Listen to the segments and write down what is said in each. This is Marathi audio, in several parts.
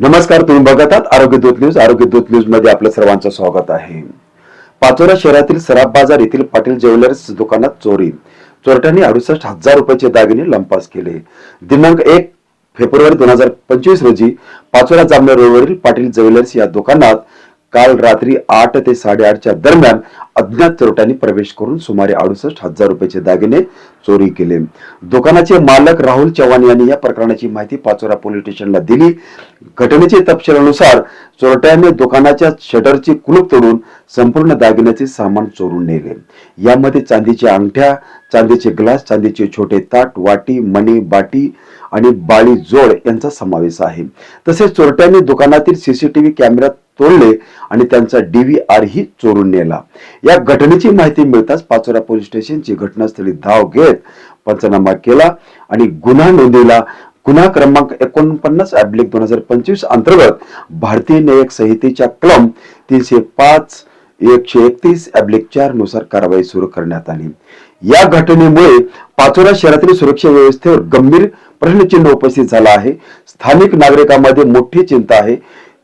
नमस्कार तुम्ही बघत आहात आरोग्य दूत न्यूज. आरोग्य दूत न्यूजमध्ये आपलं सर्वांचं स्वागत आहे. पाचोरा शहरातील सराफ बाजार येथील पाटील ज्वेलर्स दुकानात चोरी. चोरट्यांनी अडुसष्ट हजार रुपयाचे दागिने लंपास केले. दिनांक एक फेब्रुवारी दोन हजार पंचवीस रोजी पाचोरा जामनेर रोडवरील पाटील ज्वेलर्स या दुकानात काल रात्री आठ ते साडेआठच्या दरम्यान अज्ञात चोरट्यांनी प्रवेश करून सुमारे अडुसष्ट हजार रुपयाचे दागिने चोरी केले. दुकानाचे मालक राहुल चव्हाण यांनी या प्रकरणाची माहिती पाचोरा पोलीस स्टेशनला दिली. घटनेच्या तपशिलानुसार चोरट्याने दुकानाच्या शटरची कुलूप तोडून संपूर्ण दागिन्याचे सामान चोरून नेले. यामध्ये चांदीच्या अंगठ्या चांदीचे ग्लास चांदीचे छोटे ताट वाटी मणी बाटी आणि बाळी जोड यांचा समावेश आहे. तसेच चोरट्यांनी दुकानातील सीसीटीव्ही कॅमेरा तोडले आणि त्यांचा डीव्हीआर ही चोरून नेला. या घटनेची माहिती मिळताच पाचोरा पोलीस स्टेशनची घटनास्थळी धाव घेत पंचनामा केला आणि गुन्हा नोंदवला. गुन्हा क्रमांक एकोणपन्नास अब्लिक दोन हजार पंचवीस अंतर्गत भारतीय न्यायिक संहितेच्या कलम तीनशे पाच एकशे एकतीस अब्लिक चारनुसार कारवाई सुरू करण्यात आली. या घटनेमुळे पाचोरा शहरातील सुरक्षा व्यवस्थेवर गंभीर प्रश्नचिन्ह उपस्थित झाला आहे. स्थानिक नागरिकांमध्ये मोठी चिंता आहे.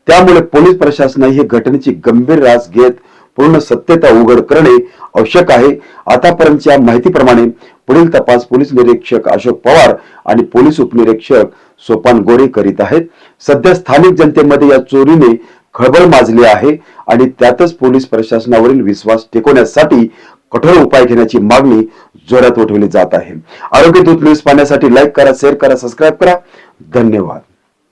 त्यामुळे पोलीस प्रशासनाने ही घटनेची गंभीर रास घेत पूर्ण सत्यता उघड करणे आवश्यक आहे. आतापर्यंतच्या माहितीप्रमाणे पुढील तपास पोलीस निरीक्षक अशोक पवार आणि पोलीस उपनिरीक्षक सोपान गोरे करीत आहेत. सध्या स्थानिक जनतेमध्ये या चोरीने खळबळ माजली आहे आणि त्यातच पोलीस प्रशासनावरील विश्वास टिकवण्यासाठी कठोर उपाय घेण्याची मागणी जोरात उठवली जात आहे. आरोग्य दूत न्यूज पाहण्यासाठी लाईक करा शेअर करा सबस्क्राईब करा. धन्यवाद.